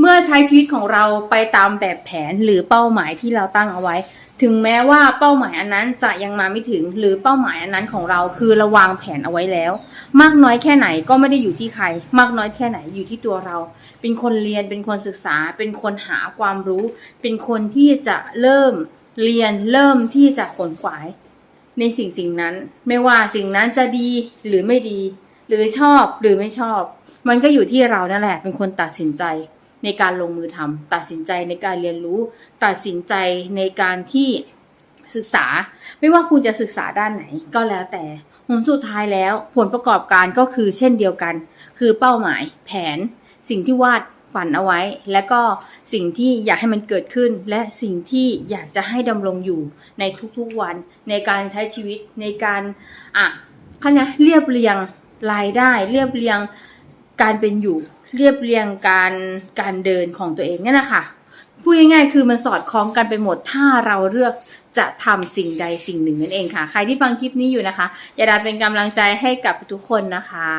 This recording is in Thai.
เมื่อใช้ชีวิตของเราไปตามแบบแผนหรือเป้าหมายที่เราตั้งเอาไว้ ถึงแม้ว่าเป้าหมายอันนั้นจะยังมาไม่ถึงหรือเป้าหมายอันนั้นของเราคือราวางแผนเอาไว้แล้ว มากน้อยแค่ไหนก็ไม่ได้อยู่ที่ใคร มากน้อยแค่ไหนอยู่ที่ตัวเรา เป็นคนเรียนเป็นคนศึกษา เป็นคนหาความรู้ เป็นคนที่จะเริ่มเรียนเริ่มที่จะขนขวาย ในสิ่งสิ่งนั้น ไม่ว่าสิ่งนั้นจะดีหรือไม่ดี หรือชอบหรือไม่ชอบ มันก็อยู่ที่เรานั่นแหละเป็นคนตัดสินใจ ในการลงมือทำตัดสินใจในการเรียนรู้ ตัดสินใจในการที่ศึกษา ไม่ว่าคุณจะศึกษาด้านไหนก็แล้วแต่ผลสุดท้ายแล้วผลประกอบการก็คือเช่นเดียวกัน คือเป้าหมายแผน สิ่งที่วาดฝันเอาไว้ และก็สิ่งที่อยากให้มันเกิดขึ้น และสิ่งที่อยากจะให้ดำรงอยู่ในทุกๆวัน ในการใช้ชีวิตในการอะคันนะเรียบเรียงรายได้ เรียบเรียงการเป็นอยู่ เรียบเรียงการการเดินของตัวเองเนี่ยนะคะพูดง่ายๆคือมันสอดคล้องกันไปหมดถ้าเราเลือกจะทำสิ่งใดสิ่งหนึ่งนั่นเองค่ะ ใครที่ฟังคลิปนี้อยู่นะคะอย่าดาเป็นกำลังใจให้กับทุกคนนะคะ